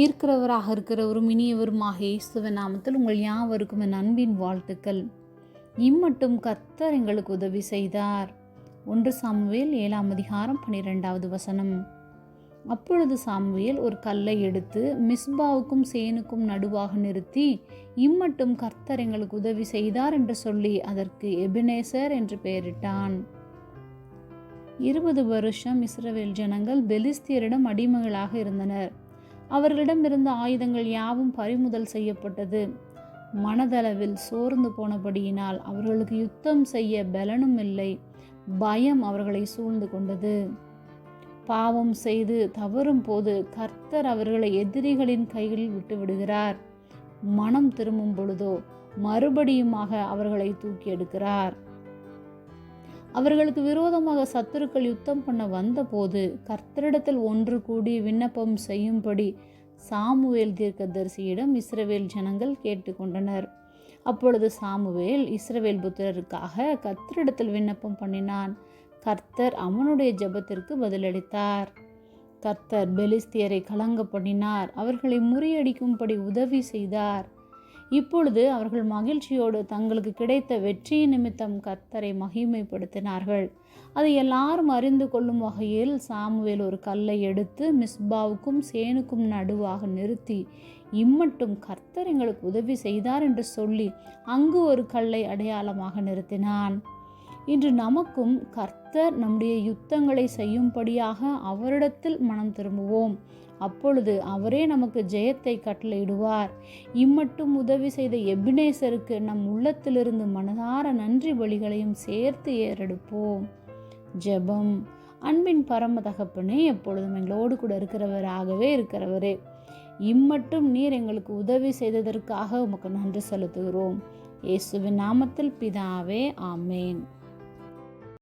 இருக்கிறவராக இருக்கிறவரும் இனியவருமாக இயேசுவின் நாமத்தில் உங்கள் யாவருக்கும் என் அன்பின் வாழ்த்துக்கள். இம்மட்டும் கத்தர் எங்களுக்கு உதவி செய்தார். ஒன்று சாமுவேல் ஏழாம் அதிகாரம் பன்னிரெண்டாவது வசனம். அப்பொழுது சாமுவேல் ஒரு கல்லை எடுத்து மிஸ்பாவுக்கும் சேனுக்கும் நடுவாக நிறுத்தி இம்மட்டும் கர்த்தர் எங்களுக்கு உதவி செய்தார் என்று சொல்லி அதற்கு எபினேசர் என்று பெயரிட்டான். இருபது வருஷம் இஸ்ரவேல் ஜனங்கள் பெலிஸ்தியரிடம் அடிமைகளாக இருந்தனர். அவர்களிடமிருந்த ஆயுதங்கள் யாவும் பறிமுதல் செய்யப்பட்டது. மனதளவில் சோர்ந்து போனபடியினால் அவர்களுக்கு யுத்தம் செய்ய பலனும் இல்லை. பயம் அவர்களை சூழ்ந்து கொண்டது. பாவம் செய்து தவறும் போது கர்த்தர் அவர்களை எதிரிகளின் கைகளில் விட்டு விடுகிறார் மனம் திரும்பும் பொழுதோ மறுபடியுமாக அவர்களை தூக்கி எடுக்கிறார். அவர்களுக்கு விரோதமாக சத்துருக்கள் யுத்தம் பண்ண வந்தபோது கர்த்தரிடத்தில் ஒன்று கூடி விண்ணப்பம் செய்யும்படி சாமுவேல் தீர்க்கதரிசியிடம் இஸ்ரவேல் ஜனங்கள் கேட்டுக்கொண்டனர். அப்பொழுது சாமுவேல் இஸ்ரவேல் புத்திரருக்காக கர்த்தரிடத்தில் விண்ணப்பம் பண்ணினான். கர்த்தர் அவனுடைய ஜெபத்திற்கு பதிலளித்தார். கர்த்தர் பெலிஸ்தியரை கலங்க பண்ணினார். அவர்களை முறியடிக்கும்படி உதவி செய்தார். இப்பொழுது அவர்கள் மகிழ்ச்சியோடு தங்களுக்கு கிடைத்த வெற்றியின் நிமித்தம் கர்த்தரை மகிமைப்படுத்தினார்கள். அதை எல்லாரும் அறிந்து கொள்ளும் வகையில் சாமுவேல் ஒரு கல்லை எடுத்து மிஸ்பாவுக்கும் சேனுக்கும் நடுவாக நிறுத்தி இம்மட்டும் கர்த்தர் எங்களுக்கு உதவி செய்தார் என்று சொல்லி அங்கு ஒரு கல்லை அடையாளமாக நிறுத்தினான். இன்று நமக்கும் கர்த்தர் நம்முடைய யுத்தங்களை செய்யும்படியாக அவரிடத்தில் மனம் திரும்புவோம். அப்பொழுது அவரே நமக்கு ஜெயத்தை கட்டளையிடுவார். இம்மட்டும் உதவி செய்த எபினேசருக்கு நம் உள்ளத்திலிருந்து மனதார நன்றி வழிகளையும் சேர்த்து ஏறெடுப்போம். ஜெபம். அன்பின் பரம தகப்பனே எப்பொழுதும் எங்களோடு கூட இருக்கிறவராகவே இருக்கிறவரே இம்மட்டும் நீர் எங்களுக்கு உதவி செய்ததற்காக உமக்கு நன்றி செலுத்துகிறோம். இயேசுவின் நாமத்தில் பிதாவே ஆமேன்.